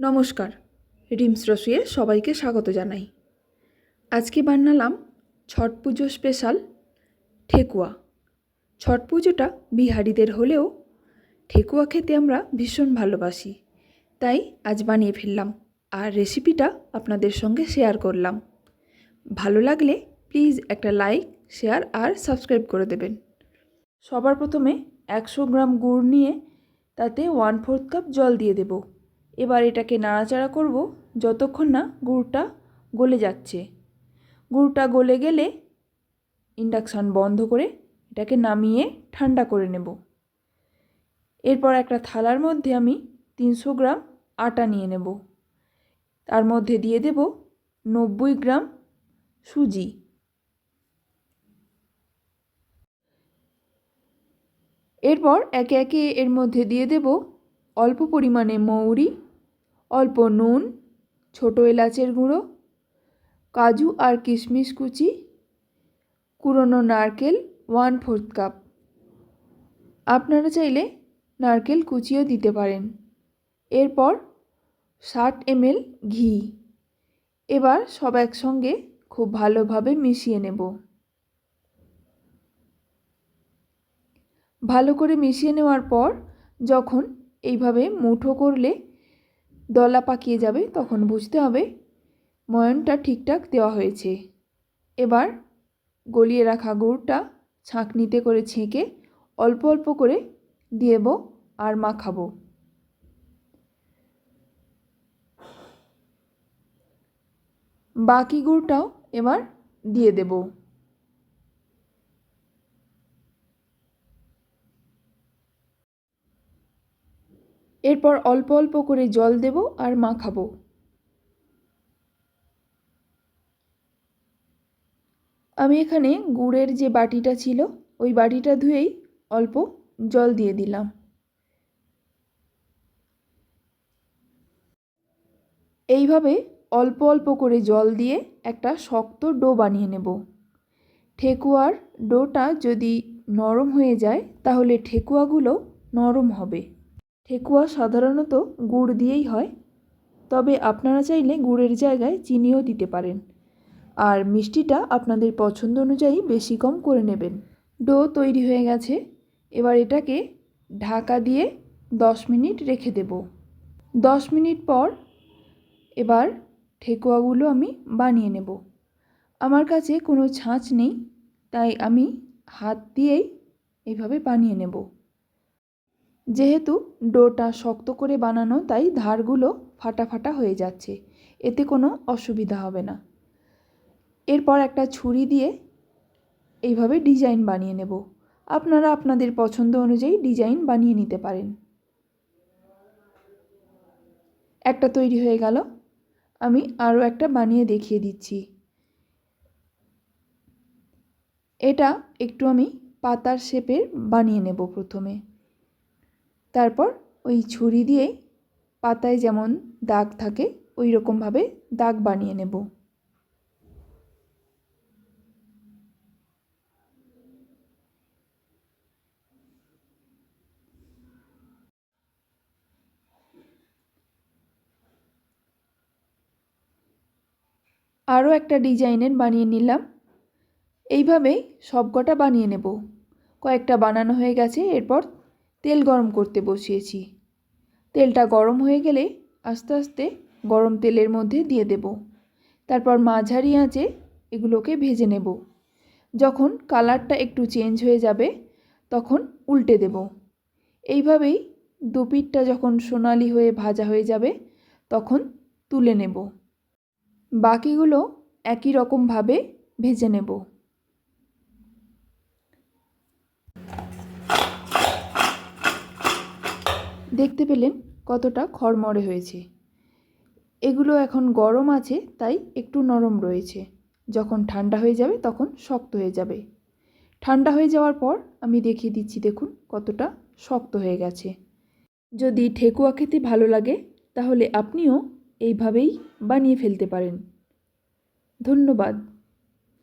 নমস্কার, রিমস রসুয়ে সবাইকে স্বাগত জানাই। আজকে বানালাম ছট পুজো স্পেশাল ঠেকুয়া। ছট পুজোটা বিহারিদের হলেও ঠেকুয়া খেতে আমরা ভীষণ ভালোবাসি। তাই আজ বানিয়ে ফেললাম আর রেসিপিটা আপনাদের সঙ্গে শেয়ার করলাম। ভালো লাগলে প্লিজ একটা লাইক, শেয়ার আর সাবস্ক্রাইব করে দেবেন। সবার প্রথমে একশো গ্রাম গুড় নিয়ে তাতে ওয়ান ফোর্থ কাপ জল দিয়ে দেব। এবার এটাকে নাড়াচাড়া করব যতক্ষণ না গুড়টা গলে যাচ্ছে। গুড়টা গলে গেলে ইন্ডাকশান বন্ধ করে এটাকে নামিয়ে ঠান্ডা করে নেব। এরপর একটা থালার মধ্যে আমি তিনশো গ্রাম আটা নিয়ে নেব। তার মধ্যে দিয়ে দেব নব্বই গ্রাম সুজি। এরপর একে একে এর মধ্যে দিয়ে দেব অল্প পরিমাণে মৌরি অল্প নুন, ছোটো এলাচের গুঁড়ো, কাজু আর কিশমিশ কুচি, কুড়োনো নারকেল ওয়ান ফোর্থ কাপ আপনারা চাইলে নারকেল কুচিও দিতে পারেন। এরপর ষাট এমএল ঘি। এবার সব একসঙ্গে খুব ভালোভাবে মিশিয়ে নেব। ভালো করে মিশিয়ে নেওয়ার পর যখন এইভাবে মুঠো করলে দলা পাকিয়ে যাবে, তখন বুঝতে হবে ময়নটা ঠিকঠাক দেওয়া হয়েছে। এবার গলিয়ে রাখা গুড়টা ছাঁকনিতে করে ছেঁকে অল্প অল্প করে দিয়েব আর মাখাবো। বাকি গুড়টাও এবার দিয়ে দেব। এরপর অল্প অল্প করে জল দেব আর মাখাবো। আমি এখানে গুড়ের যে বাটিটা ছিল, ওই বাটিটা ধুয়েই অল্প জল দিয়ে দিলাম। এইভাবে অল্প অল্প করে জল দিয়ে একটা শক্ত ডো বানিয়ে নেব। ঠেকুয়ার ডোটা যদি নরম হয়ে যায়, তাহলে ঠেকুয়াগুলো নরম হবে। ঠেকুয়া সাধারণত গুড় দিয়েই হয়, তবে আপনারা চাইলে গুড়ের জায়গায় চিনিও দিতে পারেন। আর মিষ্টিটা আপনাদের পছন্দ অনুযায়ী বেশি কম করে নেবেন। ডো তৈরি হয়ে গেছে, এবার এটাকে ঢাকা দিয়ে দশ মিনিট রেখে দেব। দশ মিনিট পর এবার ঠেকুয়াগুলো আমি বানিয়ে নেব। আমার কাছে কোনো ছাঁচ নেই, তাই আমি হাত দিয়েই এইভাবে বানিয়ে নেব। যেহেতু ডোটা শক্ত করে বানানো, তাই ধারগুলো ফাটা ফাটা হয়ে যাচ্ছে। এতে কোনো অসুবিধা হবে না। এরপর একটা ছুরি দিয়ে এইভাবে ডিজাইন বানিয়ে নেব। আপনারা আপনাদের পছন্দ অনুযায়ী ডিজাইন বানিয়ে নিতে পারেন। একটা তৈরি হয়ে গেল। আমি আরও একটা বানিয়ে দেখিয়ে দিচ্ছি। এটা একটু আমি পাতার শেপের বানিয়ে নেব প্রথমে। তারপর ওই ছুরি দিয়েই পাতায় যেমন দাগ থাকে ওই রকমভাবে দাগ বানিয়ে নেব। আরও একটা ডিজাইনের বানিয়ে নিলাম। এইভাবেই সবকটা বানিয়ে নেব। কয়েকটা বানানো হয়ে গেছে, এরপর তেল গরম করতে বসিয়েছি। তেলটা গরম হয়ে গেলে আস্তে আস্তে গরম তেলের মধ্যে দিয়ে দেব। তারপর মাঝারি আঁচে এগুলোকে ভেজে নেব। যখন কালারটা একটু চেঞ্জ হয়ে যাবে, তখন উল্টে দেব। এইভাবেই দুপিটটা যখন সোনালি হয়ে ভাজা হয়ে যাবে, তখন তুলে নেব। বাকিগুলো একই রকমভাবে ভেজে নেব। দেখতে পেলেন কতটা খড়মড়ে হয়েছে। এগুলো এখন গরম আছে, তাই একটু নরম রয়েছে। যখন ঠান্ডা হয়ে যাবে, তখন শক্ত হয়ে যাবে। ঠান্ডা হয়ে যাওয়ার পর আমি দেখিয়ে দিচ্ছি, দেখুন কতটা শক্ত হয়ে গেছে। যদি ঠেকুয়া খেতে ভালো লাগে, তাহলে আপনিও এইভাবেই বানিয়ে ফেলতে পারেন। ধন্যবাদ।